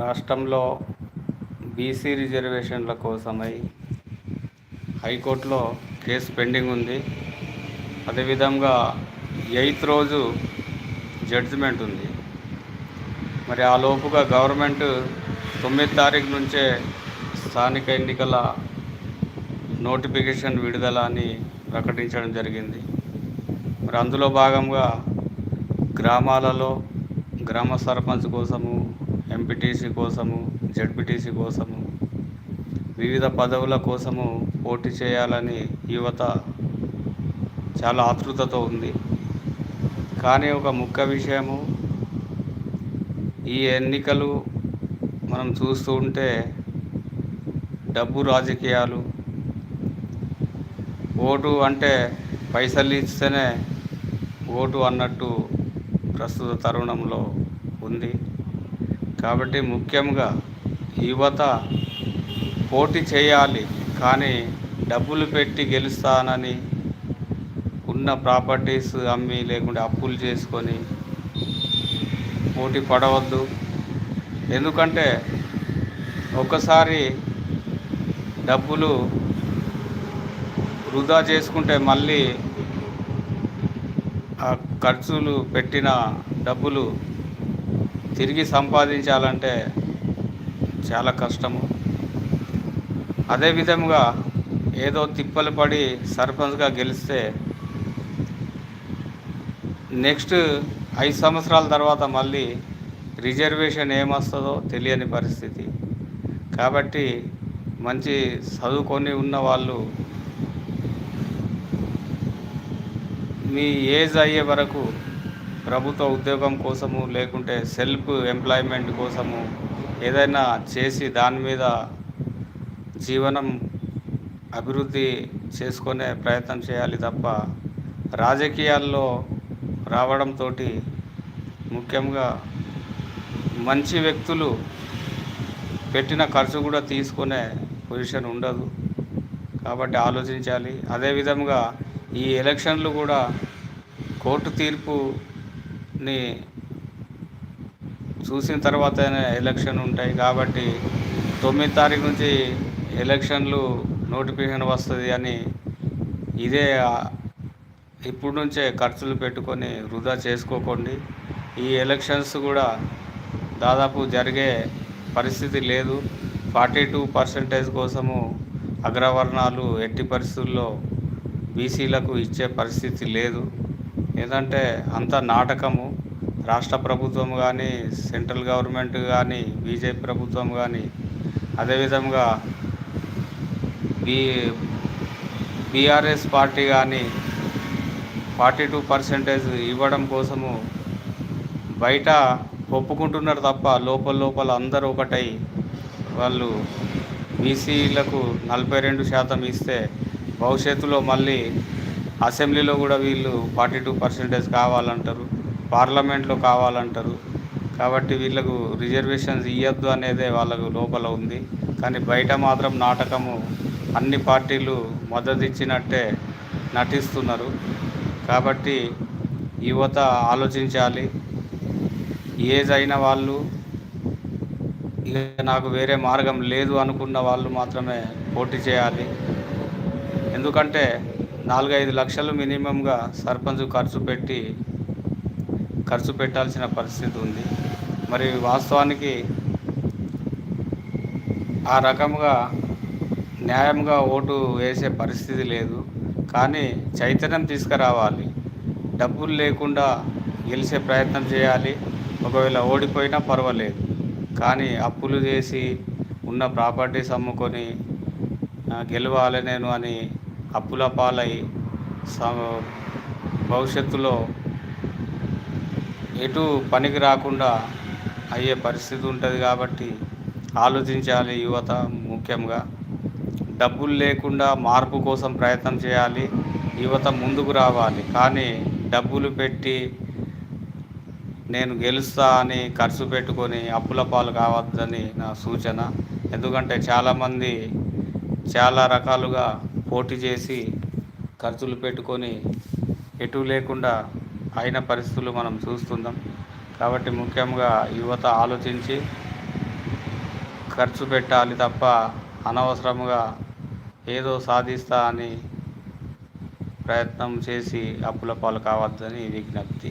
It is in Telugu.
రాష్ట్రంలో బీసీ రిజర్వేషన్ల కోసమై హైకోర్టులో కేసు పెండింగ్ ఉంది. అదేవిధంగా ఎయిత్ రోజు జడ్జిమెంట్ ఉంది. మరి ఆ లోపుగా గవర్నమెంట్ తొమ్మిది తారీఖు నుంచే స్థానిక ఎన్నికల నోటిఫికేషన్ విడుదల అని ప్రకటించడం జరిగింది. మరి అందులో భాగంగా గ్రామాలలో గ్రామ సర్పంచ్ కోసము ఎంపీటీసీ కోసము జడ్పీటీసీ కోసము వివిధ పదవుల కోసము పోటీ చేయాలని యువత చాలా ఆతృతతో ఉంది. కానీ ఒక ముఖ్య విషయము ఈ ఎన్నికలు మనం చూస్తూ ఉంటే డబ్బు రాజకీయాలు ఓటు అంటే పైసలు ఇస్తేనే ఓటు అన్నట్టు ప్రస్తుత తరుణంలో ఉంది. కాబట్టి ముఖ్యంగా యువత పోటీ చేయాలి కానీ డబ్బులు పెట్టి గెలుస్తానని ఉన్న ప్రాపర్టీస్ అమ్మి లేకుంటే అప్పులు చేసుకొని పోటీ పడవద్దు. ఎందుకంటే ఒకసారి డబ్బులు వృధా చేసుకుంటే మళ్ళీ ఆ ఖర్చులు పెట్టిన డబ్బులు తిరిగి సంపాదించాలంటే చాలా కష్టము. అదేవిధంగా ఏదో తిప్పలు పడి సర్పంచ్గా గెలిస్తే నెక్స్ట్ ఐదు సంవత్సరాల తర్వాత మళ్ళీ రిజర్వేషన్ ఏమొస్తుందో తెలియని పరిస్థితి. కాబట్టి మంచి చదువుకొని ఉన్న వాళ్ళు మీ ఏజ్ అయ్యే వరకు ప్రభుత్వ ఉద్యోగం కోసము లేకుంటే సెల్ఫ్ ఎంప్లాయ్మెంట్ కోసము ఏదైనా చేసి దాని మీద జీవనం అభివృద్ధి చేసుకునే ప్రయత్నం చేయాలి తప్ప రాజకీయాల్లో రావడంతో ముఖ్యంగా మంచి వ్యక్తులు పెట్టిన ఖర్చు కూడా తీసుకునే పొజిషన్ ఉండదు కాబట్టి ఆలోచించాలి. అదేవిధంగా ఈ ఎలక్షన్లు కూడా కోర్టు తీర్పు ని చూసిన తర్వాతనే ఎలక్షన్ ఉంటాయి కాబట్టి తొమ్మిది తారీఖు నుంచి ఎలక్షన్లు నోటిఫికేషన్ వస్తుంది అని ఇదే ఇప్పుడు నుంచే ఖర్చులు పెట్టుకొని వృధా చేసుకోకండి. ఈ ఎలక్షన్స్ కూడా దాదాపు జరిగే పరిస్థితి లేదు. ఫార్టీ టూ పర్సెంటేజ్ కోసము అగ్రవర్ణాలు ఎట్టి పరిస్థితుల్లో బీసీలకు ఇచ్చే పరిస్థితి లేదు. ఏంటంటే అంత నాటకము. రాష్ట్ర ప్రభుత్వం కానీ సెంట్రల్ గవర్నమెంట్ కానీ బీజేపీ ప్రభుత్వం కానీ అదేవిధంగా బీ బీఆర్ఎస్ పార్టీ కానీ ఫార్టీ టూ పర్సెంటేజ్ ఇవ్వడం కోసము బయట ఒప్పుకుంటున్నారు తప్ప లోపల లోపల అందరూ ఒకటై వాళ్ళు బీసీలకు నలభై రెండు శాతం ఇస్తే భవిష్యత్తులో మళ్ళీ అసెంబ్లీలో కూడా వీళ్ళు ఫార్టీ టూ పర్సెంటేజ్ కావాలంటారు పార్లమెంట్లో కావాలంటారు. కాబట్టి వీళ్ళకు రిజర్వేషన్స్ ఇవ్వద్దు అనేదే వాళ్ళకు లోపల ఉంది. కానీ బయట మాత్రం నాటకము అన్ని పార్టీలు మద్దతు ఇచ్చినట్టే నటిస్తున్నారు. కాబట్టి యువత ఆలోచించాలి. ఏజ్ అయిన వాళ్ళు ఇక నాకు వేరే మార్గం లేదు అనుకున్న వాళ్ళు మాత్రమే పోటీ చేయాలి. ఎందుకంటే నాలుగైదు లక్షలు మినిమంగా సర్పంచ్ ఖర్చు పెట్టి ఖర్చు పెట్టాల్సిన పరిస్థితి ఉంది. మరి వాస్తవానికి ఆ రకంగా న్యాయంగా ఓటు వేసే పరిస్థితి లేదు. కానీ చైతన్యం తీసుకురావాలి. డబ్బులు లేకుండా గెలిచే ప్రయత్నం చేయాలి. ఒకవేళ ఓడిపోయినా పర్వాలేదు. కానీ అప్పులు చేసి ఉన్న ప్రాపర్టీస్ అమ్ముకొని గెలవాలి నేను అని అప్పుల పాలై భవిష్యత్తులో ఎటు పనికి రాకుండా అయ్యే పరిస్థితి ఉంటుంది కాబట్టి ఆలోచించాలి యువత ముఖ్యంగా. డబ్బులు లేకుండా మార్పు కోసం ప్రయత్నం చేయాలి యువత ముందుకు రావాలి. కానీ డబ్బులు పెట్టి నేను గెలుస్తా అని ఖర్చు పెట్టుకొని అప్పుల పాలు కావద్దని నా సూచన. ఎందుకంటే చాలామంది చాలా రకాలుగా పోటీ చేసి ఖర్చులు పెట్టుకొని ఎటు లేకుండా అయిన పరిస్థితులు మనం చూస్తున్నాం కాబట్టి ముఖ్యంగా యువత ఆలోచించి ఖర్చు పెట్టాలి తప్ప అనవసరంగా ఏదో సాధిస్తా అని ప్రయత్నం చేసి అప్పుల పాలు కావద్దని విజ్ఞప్తి.